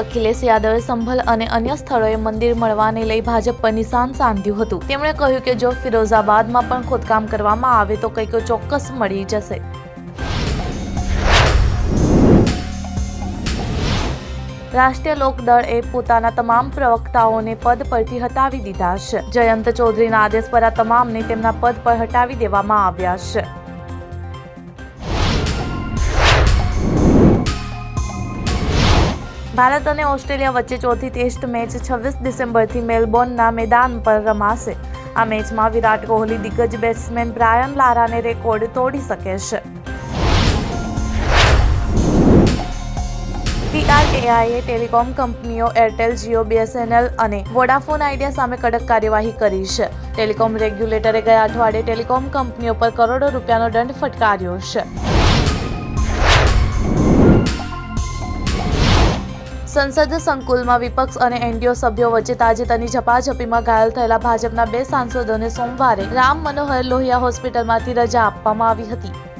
અખિલેશ યાદવે, સંભલ અને અન્ય સ્થળોએ મંદિર મળવાને લઈ ભાજપ પર નિશાન સાધ્યું હતું. તેમણે કહ્યું કે જો ફિરોઝાબાદમાં પણ ખોદકામ કરવામાં આવે તો કંઈક ચોક્કસ મળી જશે. રાષ્ટ્રીય લોકદળ એ પોતાના તમામ પ્રવક્તાઓને પદ પરથી હટાવી દીધા છે. જયંત ચૌધરીના આદેશ પર આ તમામને તેમના પદ પર હટાવી દેવામાં આવ્યા છે. ભારત અને ઓસ્ટ્રેલિયા વચ્ચે ચોથી ટેસ્ટ મેચ છવ્વીસ ડિસેમ્બરથી મેલબોર્નના મેદાન પર રમાશે. આ મેચમાં વિરાટ કોહલી દિગ્ગજ બેટ્સમેન બ્રાયન લારાને રેકોર્ડ તોડી શકે છે. પીઆરએઆઈએ ટેલિકોમ કંપનીઓ એરટેલ, જીઓ, બીએસએનએલ અને વોડાફોન આઈડિયા સામે કડક કાર્યવાહી કરી છે. ટેલિકોમ રેગ્યુલેટરે ગયા અઠવાડિયે ટેલિકોમ કંપનીઓ પર કરોડો રૂપિયાનો દંડ ફટકાર્યો છે. સંસદ સંકુલમાં વિપક્ષ અને એનડીઓ સભ્યો વચ્ચે તાજેતરની ઝપાઝપીમાં ઘાયલ થયેલા ભાજપના બે સાંસદોને સોમવારે રામ મનોહર લોહિયા હોસ્પિટલમાંથી રજા આપવામાં આવી હતી.